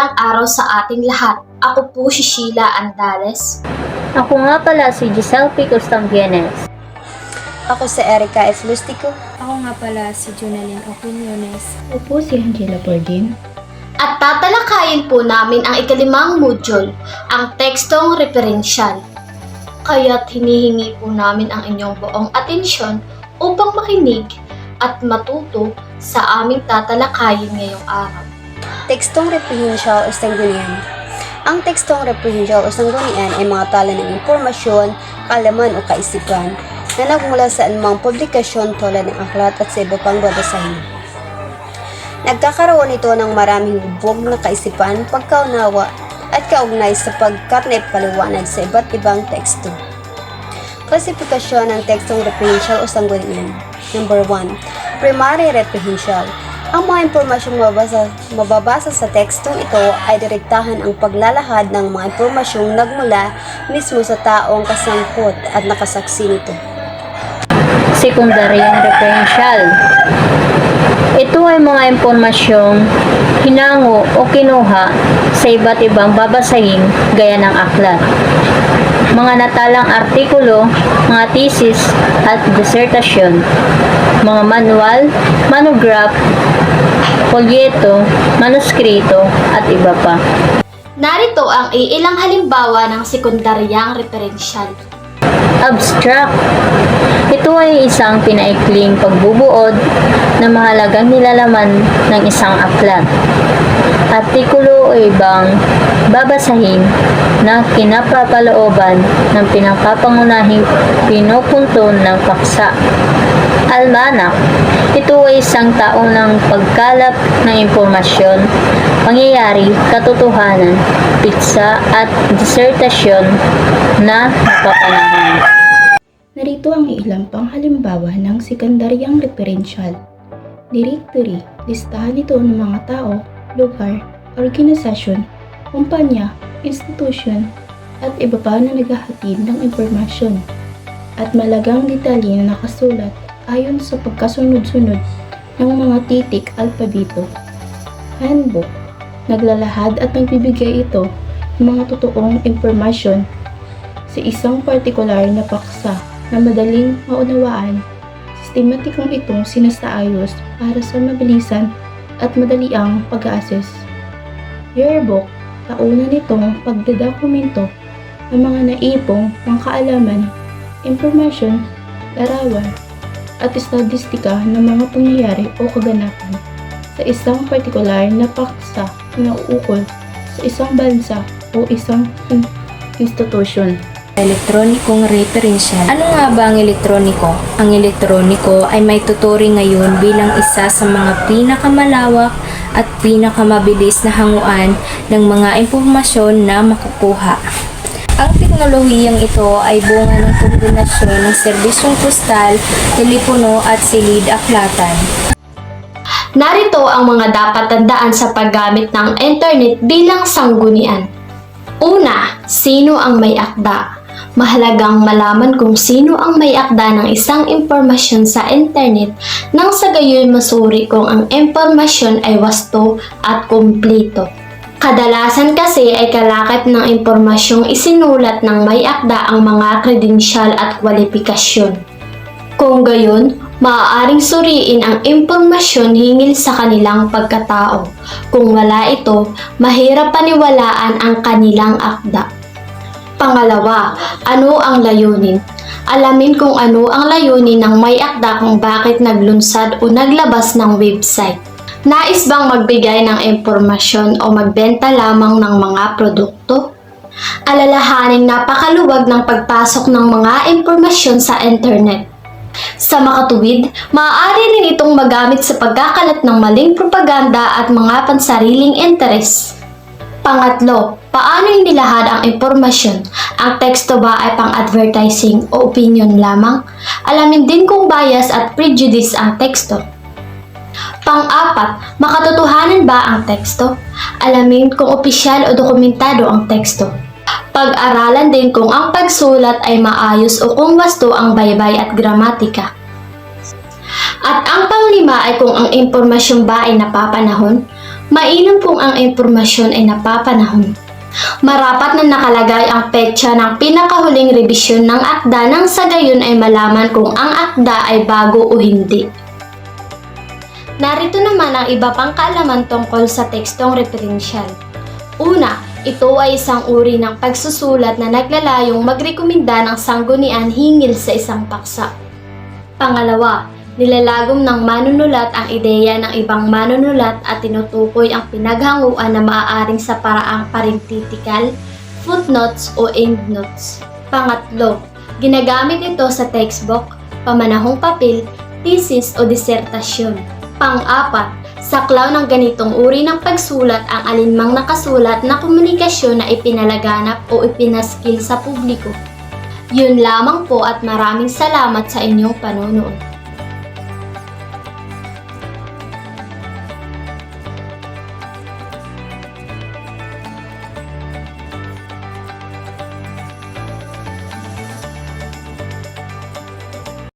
Mapagpalang araw sa ating lahat. Ako po si Sheila Andales. Ako nga pala si Giselle P. Costambienes. Ako si Erica F. Lustico. Ako nga pala si Jonalyn Opiniones. Ako po si Angela Bordin. At tatalakayin po namin ang ikalimang module, ang tekstong referensyal. Kaya't hinihingi po namin ang inyong buong atensyon upang makinig at matuto sa aming tatalakayin ngayong araw. Tekstong reprehensyal o sanggunian. Ang tekstong reprehensyal o sanggunian ay mga tala ng impormasyon, kaalaman o kaisipan na nagmula sa anumang publikasyon tulad ng aklat at sa iba pang babasahin. Nagkakaroon ito ng maraming bubog na kaisipan, pagkaunawa at kaugnay sa pagkarnepaliwanag sa iba't ibang teksto. Klasifikasyon ng tekstong reprehensyal o sanggunian. Number 1. Primary reprehensyal. Ang mga impormasyong mababasa, mababasa sa tekstong ito ay direktahan ang paglalahad ng mga impormasyong nagmula mismo sa taong kasangkot at nakasaksi nito. Sekundaryang referensyal. Ito ay mga impormasyong hinango o kinuha sa iba't ibang babasahin gaya ng aklat. Mga natalang artikulo, mga thesis at disertasyon, mga manual, monograph, folyeto, manuskrito at iba pa. Narito ang iilang halimbawa ng sekundaryang referensyal. Abstract. Ito ay isang pinaikling pagbubuod na mahalagang nilalaman ng isang aklat. Artikulo o ibang babasahin na kinapapalooban ng pinakapangunahing pinupunto ng paksa. Almanak. Ito ay isang taong ng pagkalap ng impormasyon, pangyayari, katotohanan, pitsa at disertasyon na napapanahon. Narito ang ilang pang halimbawa ng sekundaryang referensyal. Directory, listahan ito ng mga tao, lugar, organisasyon, kumpanya, institusyon, at iba pa na naghahatid ng impormasyon. At malagang detalye na nakasulat ayon sa pagkasunod-sunod ng mga titik alpabito. Handbook, naglalahad at nagbibigay ito ng mga totoong impormasyon sa isang partikular na paksa na madaling maunawaan, sistematikong itong sinasaayos para sa mabilisan at madaliang pag-assess. Yearbook, tauna nitong pagdadokumento ng mga naipong pangkaalaman, impormasyon, larawan, at estadistika ng mga pangyayari o kaganapan sa isang partikular na paksa na nauukol sa isang bansa o isang in- institusyon. Elektronikong referensyal. Ano nga ba ang elektroniko? Ang elektroniko ay may tuturing ngayon bilang isa sa mga pinakamalawak at pinakamabilis na hanguan ng mga impormasyon na makukuha. Ang teknolohiyang ito ay bunga ng kombinasyon ng serbisyong postal, telepono at silid-aklatan. Narito ang mga dapat tandaan sa paggamit ng internet bilang sanggunian. Una, sino ang may akda? Mahalagang malaman kung sino ang may akda ng isang impormasyon sa internet nang sa gayoy masuri kung ang impormasyon ay wasto at kumpleto. Kadalasan kasi ay kalakip ng impormasyong isinulat ng may akda ang mga kredensyal at kwalifikasyon. Kung gayon, maaaring suriin ang impormasyon hingil sa kanilang pagkatao. Kung wala ito, mahirap paniwalaan ang kanilang akda. Pangalawa, ano ang layunin? Alamin kung ano ang layunin ng may akda kung bakit naglunsad o naglabas ng website. Nais bang magbigay ng impormasyon o magbenta lamang ng mga produkto? Alalahaning napakaluwag ng pagpasok ng mga impormasyon sa internet. Sa makatuwid, maaari rin itong magamit sa pagkakalat ng maling propaganda at mga pansariling interes. Pangatlo, paano inilahad ang impormasyon? Ang teksto ba ay pang-advertising o opinion lamang? Alamin din kung bias at prejudice ang teksto. Pang-apat, makatotohanan ba ang teksto? Alamin kung opisyal o dokumentado ang teksto. Pag-aralan din kung ang pagsulat ay maayos o kung wasto ang baybay at gramatika. At ang panglima ay kung ang impormasyon ba ay napapanahon, Mainam kung ang impormasyon ay napapanahon. Marapat na nakalagay ang petsa ng pinakahuling revisyon ng akda nang sa gayon ay malaman kung ang akda ay bago o hindi. Narito naman ang iba pang kaalaman tungkol sa tekstong referensyal. Una, ito ay isang uri ng pagsusulat na naglalayong magrekomenda ng sanggunian hingil sa isang paksa. Pangalawa, nilalagom ng manunulat ang ideya ng ibang manunulat at tinutukoy ang pinaghanguan na maaaring sa paraang parenthetical, footnotes o endnotes. Pangatlo, ginagamit ito sa textbook, pamanahong papel, thesis o disertasyon. Pang-apat, saklaw ng ganitong uri ng pagsulat ang alinmang nakasulat na komunikasyon na ipinalaganap o ipinaskil sa publiko. Yun lamang po at maraming salamat sa inyong panonood.